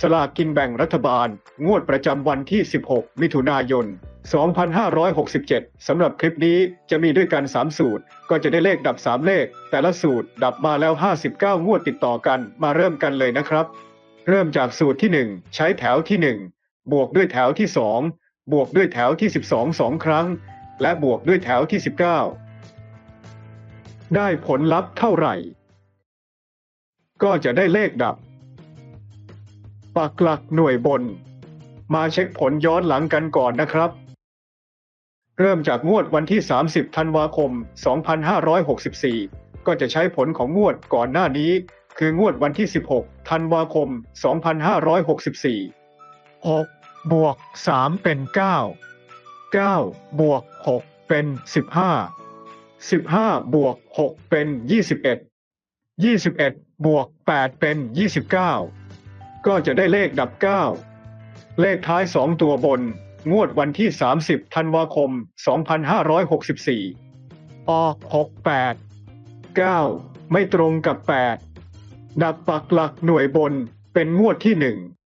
สลากกินแบ่งรัฐบาล งวดประจำวันที่ 16 มิถุนายน 2567 สำหรับคลิปนี้จะมีด้วยกัน 3 สูตร ก็จะได้เลขดับ 3 เลข แต่ละสูตรดับมาแล้ว 59 งวดติดต่อกันมาเริ่มกันเลยนะครับ เริ่มจากสูตรที่ 1 ใช้แถวที่ 1 บวกด้วยแถวที่ 2 บวกด้วยแถวที่ 12 2 ครั้ง และบวกด้วยแถวที่ 19 ได้ผลลัพธ์เท่าไหร่ ก็จะได้เลขดับ ปักหลักหน่วยบน มาเช็คผลย้อนหลังกันก่อนนะครับ เริ่มจากงวดวันที่ 30 ธันวาคม 2564 ก็จะใช้ผลของงวดก่อนหน้านี้ คืองวดวันที่ 16 ธันวาคม 2564 6 บวก 3 เป็น 9 9 บวก 6 เป็น 15 15 บวก 6 เป็น 21 21 บวก 8 เป็น 29 ก็จะได้เลขดับ 9 เลขท้าย 2 ตัวบน งวดวันที่ 30 ธันวาคม 2564 ออก 68 9 ไม่ตรงกับ 8 ดับปักหลักหน่วยบนเป็นงวดที่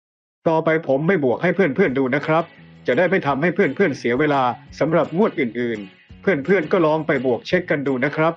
1 ต่อไปผมไม่บวกให้เพื่อนๆดูนะครับ จะได้ไม่ทำให้เพื่อนๆเสียเวลาสำหรับงวดอื่นๆ เพื่อนๆก็ลองไปบวกเช็คกันดูนะครับ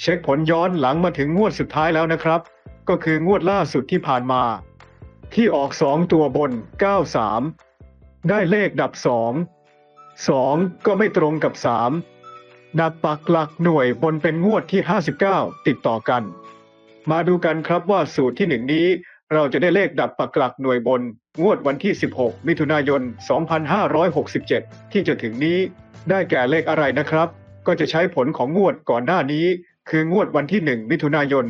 เช็คผลย้อนหลังมาถึงงวดสุดท้ายแล้วนะครับ ก็คืองวดล่าสุดที่ผ่านมา ที่ออกสองตัวบน 93 ได้เลขดับสองสองก็ไม่ตรงกับสามดับปักหลักหน่วยบนเป็นงวดที่ 59 ติดต่อกัน มาดูกันครับว่าสูตรที่หนึ่งนี้เราจะได้เลขดับปักหลักหน่วยบน งวดวันที่ 16 มิถุนายน 2567 ที่จะถึงนี้ได้แก่เลขอะไรนะครับ ก็จะใช้ผลของงวดก่อนหน้านี้ คืองวดวันที่ 1 มิถุนายน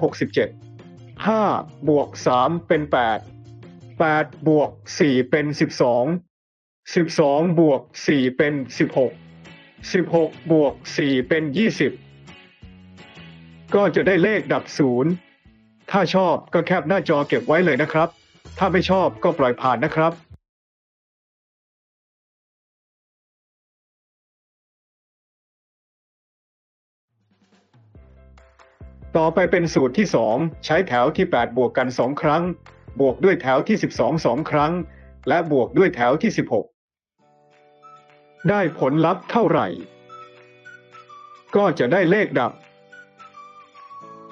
2567 5 บวก 3 เป็น 8 8 บวก 4 เป็น 12 12 บวก 4 เป็น 16 16 บวก 4 เป็น 20 ก็จะได้เลขดับศูนย์ถ้าชอบก็แคปหน้าจอเก็บไว้เลยนะครับ ถ้าไม่ชอบก็ปล่อยผ่านนะครับ ต่อไปเป็นสูตรที่ 2 ใช้แถวที่ 8 บวกกัน 2 ครั้ง บวกด้วยแถวที่ 12 2 ครั้ง และบวกด้วยแถวที่ 16 ได้ผลลัพธ์เท่าไหร่ ก็จะได้เลขดับ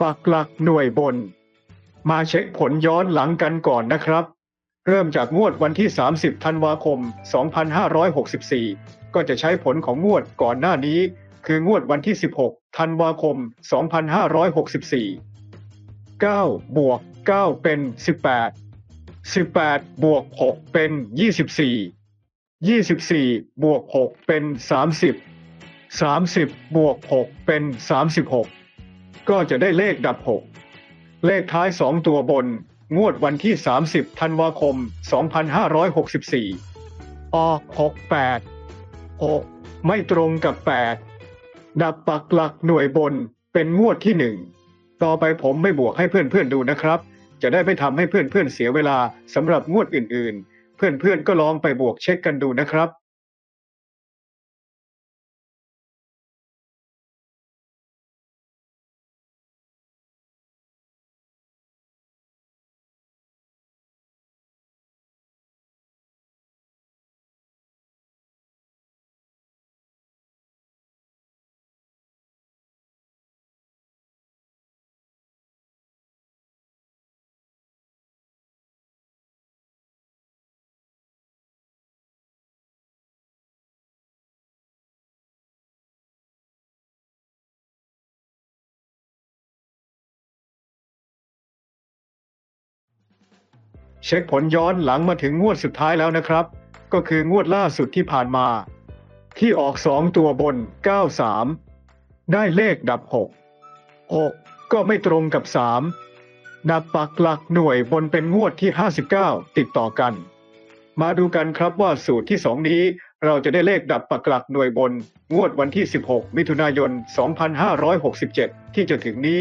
ปักหลักหน่วยบน มาเช็คผลย้อนหลังกันก่อนนะครับ เริ่มจากงวดวันที่ 30 ธันวาคม 2564 ก็จะใช้ผลของงวดก่อนหน้านี้ คืองวดวันที่ 16 ธันวาคม 2564 9 บวก 9 เป็น 18 18 บวก 6 เป็น 24 24 บวก 6 เป็น 30 30 บวก 6 เป็น 36 ก็จะได้เลขดับ 6 เลขท้าย 2 ตัวบน งวดวันที่ 30 ธันวาคม 2564 ออก 68 6 ไม่ตรงกับ 8 ดับปักหลักหน่วยบนเป็นงวดที่หนึ่ง ต่อไปผมไม่บวกให้เพื่อนๆดูนะครับ จะได้ไม่ทำให้เพื่อนๆเสียเวลาสำหรับงวดอื่นๆ เพื่อนๆก็ลองไปบวกเช็คกันดูนะครับ เช็คผลย้อนหลังมาถึงงวดสุดท้ายแล้วนะครับ ก็คืองวดล่าสุดที่ผ่านมา ที่ออกสองตัวบน 93 ได้เลขดับ 6 6 ก็ไม่ตรงกับ 3 ดับปักหลักหน่วยบนเป็นงวดที่ 59 ติดต่อกัน มาดูกันครับว่าสูตรที่ 2 นี้เราจะได้เลขดับปักหลักหน่วยบน งวดวันที่ 16 มิถุนายน 2567 ที่จะถึงนี้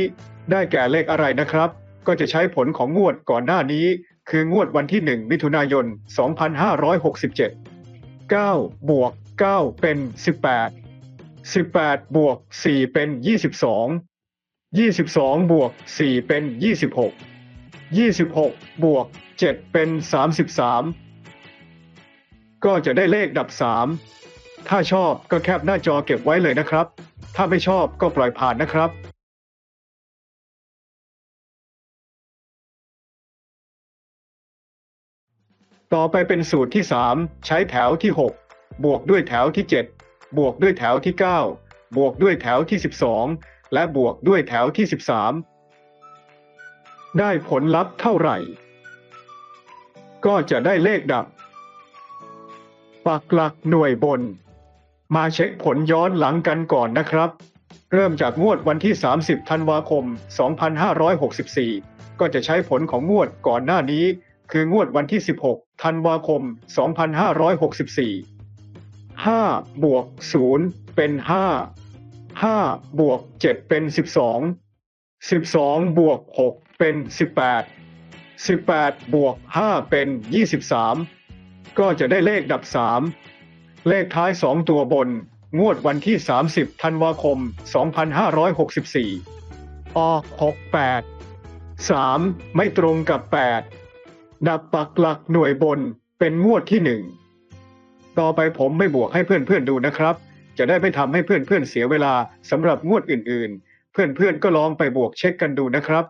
ได้แก่เลขอะไรนะครับ ก็จะใช้ผลของงวดก่อนหน้านี้ คืองวดวันที่ 1 มิถุนายน 2567 9 บวก 9 เป็น 18 18 บวก 4 เป็น 22 22 บวก 4 เป็น 26 26 บวก 7 เป็น 33 ก็จะได้เลขดับ 3 ถ้าชอบก็แคปหน้าจอเก็บไว้เลยนะครับ ถ้าไม่ชอบก็ปล่อยผ่านนะครับ ต่อไปเป็นสูตรที่ 3 ใช้แถวที่ 6 บวกด้วยแถวที่ 7 บวกด้วยแถวที่ 9 บวกด้วยแถวที่ 12 และบวกด้วยแถวที่ 13 ได้ผลลัพธ์เท่าไหร่ ก็จะได้เลขดับ ปักหลักหน่วยบน มาเช็คผลย้อนหลังกันก่อนนะครับ เริ่มจากงวดวันที่ 30 ธันวาคม 2564 ก็จะใช้ผลของงวดก่อนหน้านี้ คืองวดวันที่ 16 ธันวาคม 2564 5 บวก 0 เป็น 5 5 บวก 7 เป็น 12 12 บวก 6 เป็น 18 18 บวก 5 เป็น 23 ก็จะได้เลขดับ 3 เลขท้าย 2 ตัวบน งวดวันที่ 30 ธันวาคม 2564 ออก 68 3 ไม่ตรงกับ 8 ดับปักหลักหน่วยบนเป็นงวดที่หนึ่ง ต่อไปผมไม่บวกให้เพื่อนๆดูนะครับ จะได้ไม่ทำให้เพื่อนๆเสียเวลาสำหรับงวดอื่นๆ เพื่อนๆก็ลองไปบวกเช็คกันดูนะครับ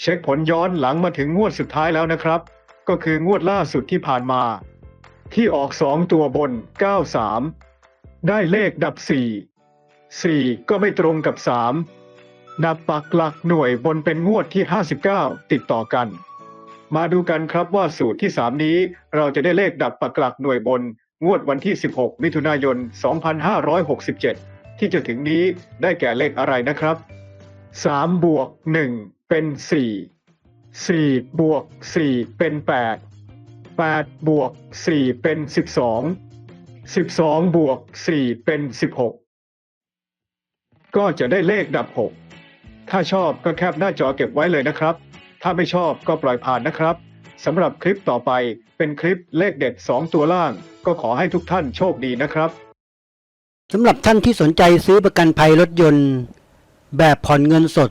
เช็คผลย้อนหลังมาถึงงวดสุดท้ายแล้วนะครับ ก็คืองวดล่าสุดที่ผ่านมา ที่ออกสองตัวบน 93 ได้เลขดับ 4 4 ก็ไม่ตรงกับ3ดับปักหลักหน่วยบนเป็นงวดที่ 59 ติดต่อกัน มาดูกันครับว่าสูตรที่ 3 นี้เราจะได้เลขดับปักหลักหน่วยบน งวดวันที่ 16 มิถุนายน 2567 ที่จะถึงนี้ได้แก่เลขอะไรนะครับ3บวก1 เป็น4 4บวก4เป็น8 8บวก4เป็น12 12บสองบวก4เป็น16ก็จะได้เลขดับ6ถ้าชอบก็แคปหน้าจอเก็บไว้เลยนะครับ ถ้าไม่ชอบก็ปล่อยผ่านนะครับสำหรับคลิปต่อไปเป็นคลิปเลขเด็ด 2 ตัวล่าง ก็ขอให้ทุกท่านโชคดีนะครับสำหรับท่านที่สนใจซื้อประกันภัยรถยนต์ แบบผ่อนเงินสด